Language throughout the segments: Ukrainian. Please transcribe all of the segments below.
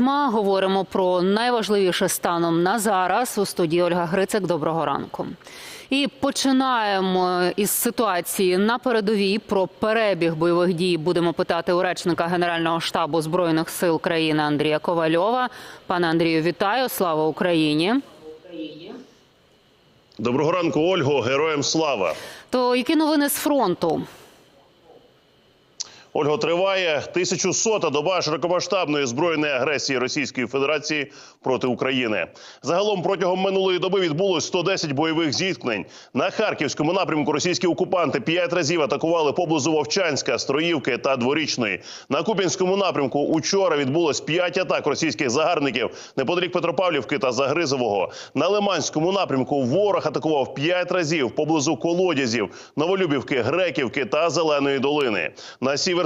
Ми говоримо про найважливіше станом на зараз у студії Ольга Грицик. Доброго ранку. І починаємо із ситуації на передовій. Про перебіг бойових дій будемо питати у речника Генерального штабу збройних сил країни Андрія Ковальова. Пане Андрію, вітаю! Слава Україні! Доброго ранку, Ольго, героям слава. То які новини з фронту? Ольго, триває 1100-та доба широкомасштабної збройної агресії Російської Федерації проти України. Загалом протягом минулої доби відбулось 110 бойових зіткнень. На харківському напрямку російські окупанти п'ять разів атакували поблизу Вовчанська, Строївки та Дворічної. На Куп'янському напрямку учора відбулось п'ять атак російських загарбників неподалік Петропавлівки та Загризового. На Лиманському напрямку ворог атакував п'ять разів поблизу колодязів, Новолюбівки, Греківки та Зеленої долини. На сіверському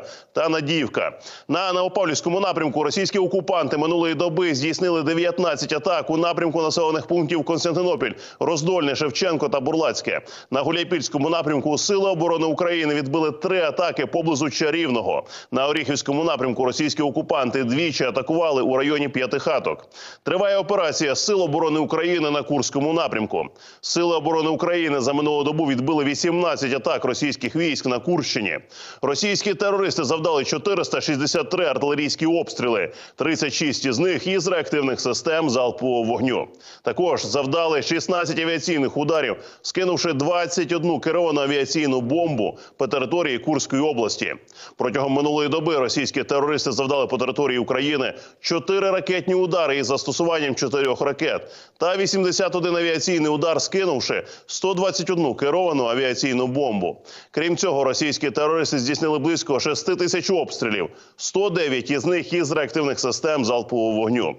українські воїни успішно відбили атаку противника у районі Григорівки. На Краматорському напрямку російські окупанти п'ять разів атакували у районах Часового Яру, Новомаркового, Васюківки та Ступочок. На турецькому напрямку ворог здійснив 10 атак у районах Турецька та Кримського. На Покровському напрямку Сили оборони України зупинили 33 атаки у бік населених пунктів Тарасівка, Новоторецьке, Миролюбівка, Промінь, Леонтовичі, Котлине, Удачне, Надіївка, Успенівка та Надіївка. На Новопавлівському напрямку російські окупанти минулої доби здійснили 19 атак у напрямку населених пунктів Константинопіль, Роздольне, Шевченко та Бурлацьке. На Гуляйпільському напрямку Сили оборони України відбили три атаки поблизу Чарівного. На Оріхівському напрямку російські окупанти двічі атакували у районі П'ятихаток. Триває операція Сил оборони України на Курському напрямку. Сили оборони України за минулу добу відбили 18 атак російських військ на Курщині. Російські терористи завдали 463 артилерійські обстріли, 36 із них із реактивних систем залпового вогню. Також завдали 16 авіаційних ударів, скинувши 21 керовану авіаційну бомбу по території Курської області. Протягом минулої доби російські терористи завдали по території України 4 ракетні удари із застосуванням 4 ракет та 81 авіаційний удар, скинувши 121 керовану авіаційну бомбу. Крім цього, російські терористи здійснили близько 6 тисяч обстрілів, 109 із них із реактивних систем залпового вогню.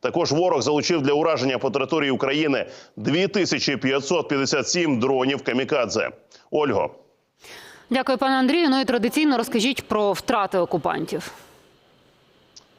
Також ворог залучив для ураження по території України 2557 дронів камікадзе. Ольго. Дякую, пане Андрію. Ну і традиційно розкажіть про втрати окупантів.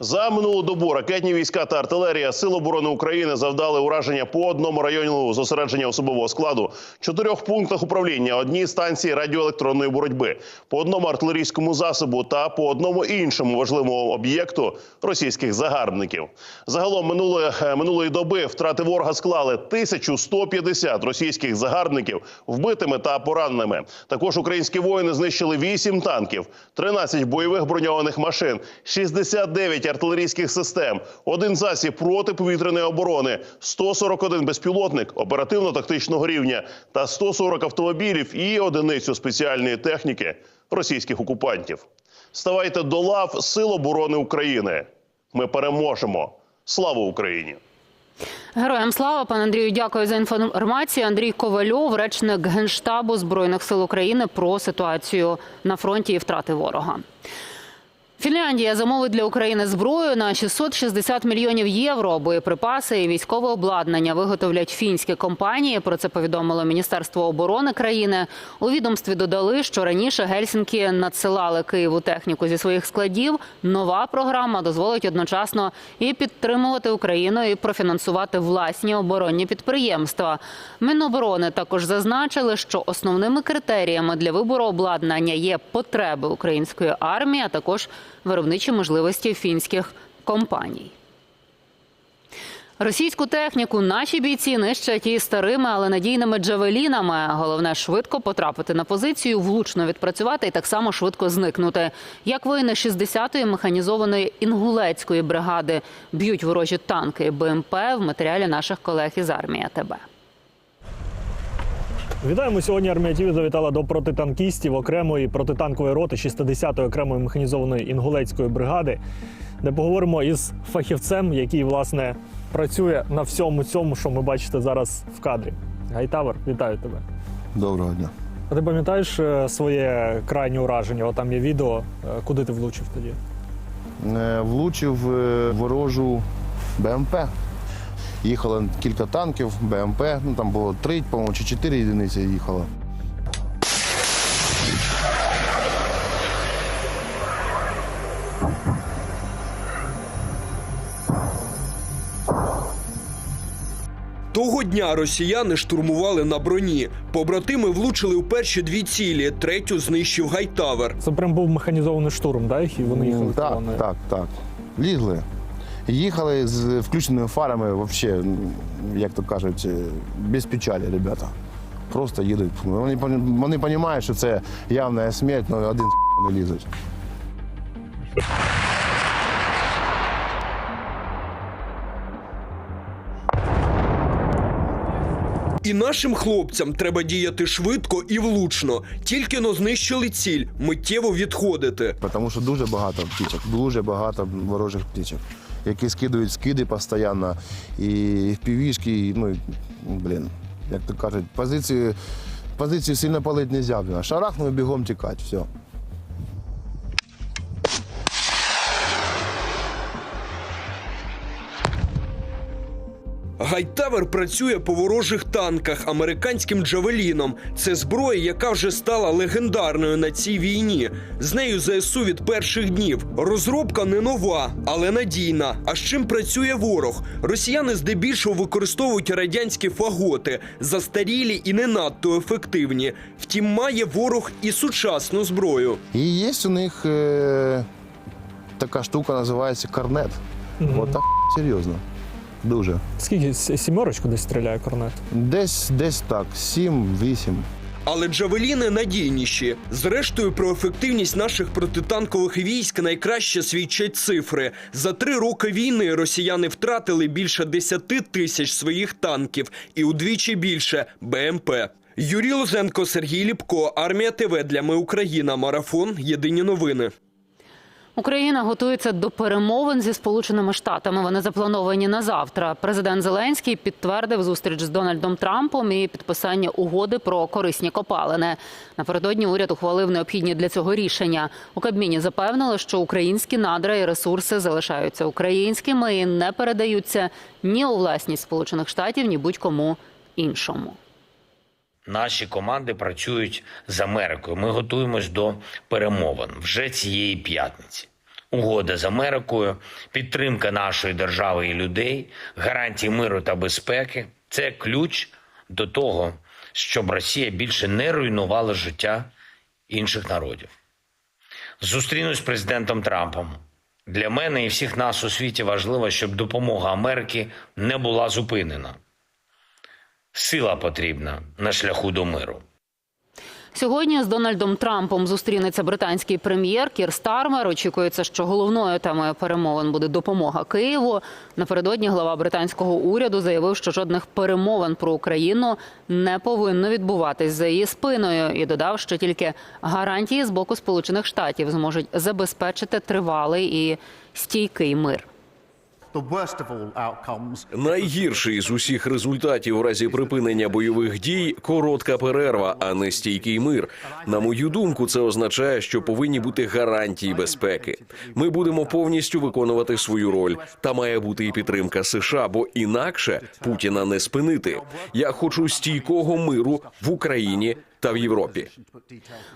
За минулу добу ракетні війська та артилерія Сил оборони України завдали ураження по одному району зосередження особового складу, чотирьох пунктах управління, одній станції радіоелектронної боротьби, по одному артилерійському засобу та по одному іншому важливому об'єкту російських загарбників. Загалом минулої, е, минулої доби втрати ворога склали 1150 російських загарбників вбитими та пораненими. Також українські воїни знищили 8 танків, 13 бойових броньованих машин, 69 артилерійських систем, один засіб протиповітряної оборони, 141 безпілотник оперативно-тактичного рівня та 140 автомобілів і одиницю спеціальної техніки російських окупантів. Ставайте до лав Сил оборони України. Ми переможемо. Слава Україні! Героям слава, пане Андрію, дякую за інформацію. Андрій Ковальов, речник генштабу збройних сил України, про ситуацію на фронті і втрати ворога. Фінляндія замовить для України зброю на 660 мільйонів євро. Боєприпаси і військове обладнання виготовлять фінські компанії. Про це повідомило Міністерство оборони країни. У відомстві додали, що раніше Гельсінкі надсилали Києву техніку зі своїх складів. Нова програма дозволить одночасно і підтримувати Україну, і профінансувати власні оборонні підприємства. Міноборони також зазначили, що основними критеріями для вибору обладнання є потреби української армії, а також виробничі можливості фінських компаній. Російську техніку наші бійці нищать і старими, але надійними джавелінами. Головне швидко потрапити на позицію, влучно відпрацювати і так само швидко зникнути. Як воїни 60-ї механізованої інгулецької бригади б'ють ворожі танки БМП в матеріалі наших колег із армії АТБ. Вітаємо сьогодні. Армія ТІВІ завітала до протитанкістів окремої протитанкової роти 60-ї окремої механізованої інгулецької бригади, де поговоримо із фахівцем, який власне працює на всьому цьому, що ми бачите зараз в кадрі. Гайтавер, вітаю тебе. Доброго дня. А ти пам'ятаєш е, своє крайнє ураження? О, там є відео, е, куди ти влучив тоді? е, влучив ворожу БМП. Їхало кілька танків, БМП, ну там було три, по-моєму, чи чотири єдиниці їхало. Того дня росіяни штурмували на броні. Побратими влучили у перші дві цілі. Третю знищив Гайтавер. Це прям був механізований штурм, да? І вони їхали Ну, так, колоною? так, так. Лізли. Їхали з включеними фарами, взагалі, як то кажуть, е, без печалі, ребята. Просто їдуть. Вони, вони розуміють, що це явна смерть, але один не лізуть. І нашим хлопцям треба діяти швидко і влучно. Тільки но знищили ціль, миттєво відходити. Тому що дуже багато птічок, дуже багато ворожих птічок, які скидують скиди постійно, і півішки, і, ну, блін, як то кажуть, позицію, позицію сильно палити не можна. Шарахнув бігом тікати, все. Гайтавер працює по ворожих танках американським джавеліном. Це зброя, яка вже стала легендарною на цій війні. З нею ЗСУ від перших днів. Розробка не нова, але надійна. А з чим працює ворог? Росіяни здебільшого використовують радянські фаготи, застарілі і не надто ефективні. Втім, має ворог і сучасну зброю. І є у них е, така штука, називається корнет. От так серйозно. Дуже. Скільки сімерочку десь стріляє корнет? Десь, десь так, 7-8. Але джавеліни надійніші. Зрештою, про ефективність наших протитанкових військ найкраще свідчать цифри. За три роки війни росіяни втратили більше 10 тисяч своїх танків і удвічі більше БМП. Юрій Лозенко, Сергій Ліпко, Армія ТВ для Ми Україна. Марафон. Єдині новини. Україна готується до перемовин зі Сполученими Штатами. Вони заплановані на завтра. Президент Зеленський підтвердив зустріч з Дональдом Трампом і підписання угоди про корисні копалини. Напередодні уряд ухвалив необхідні для цього рішення. У Кабміні запевнили, що українські надра і ресурси залишаються українськими і не передаються ні у власність Сполучених Штатів, ні будь-кому іншому. Наші команди працюють з Америкою. Ми готуємось до перемовин вже цієї п'ятниці. Угода з Америкою, підтримка нашої держави і людей, гарантії миру та безпеки це ключ до того, щоб Росія більше не руйнувала життя інших народів. Зустрінусь з президентом Трампом. Для мене і всіх нас у світі важливо, щоб допомога Америки не була зупинена. Сила потрібна на шляху до миру. Сьогодні з Дональдом Трампом зустрінеться британський прем'єр Кір Стармер. Очікується, що головною темою перемовин буде допомога Києву. Напередодні глава британського уряду заявив, що жодних перемовин про Україну не повинно відбуватись за її спиною, і додав, що тільки гарантії з боку Сполучених Штатів зможуть забезпечити тривалий і стійкий мир. Найгірший з усіх результатів у разі припинення бойових дій коротка перерва, а не стійкий мир. На мою думку, це означає, що повинні бути гарантії безпеки. Ми будемо повністю виконувати свою роль. Та має бути і підтримка США, бо інакше Путіна не спинити. Я хочу стійкого миру в Україні та в Європі.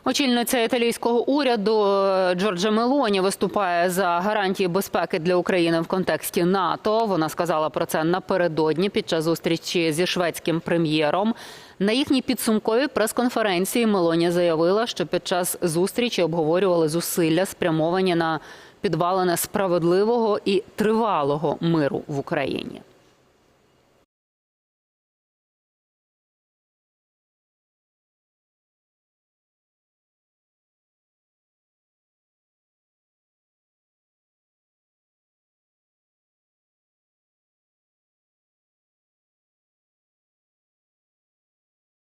Очільниця італійського уряду е, Джорджа Мелоні виступає за гарантії безпеки для України в контексті НАТО. Вона сказала про це напередодні під час зустрічі зі шведським прем'єром. На їхній підсумковій прес-конференції Мелоні заявила, що під час зустрічі обговорювали зусилля, спрямовані на підвалення справедливого і тривалого миру в Україні.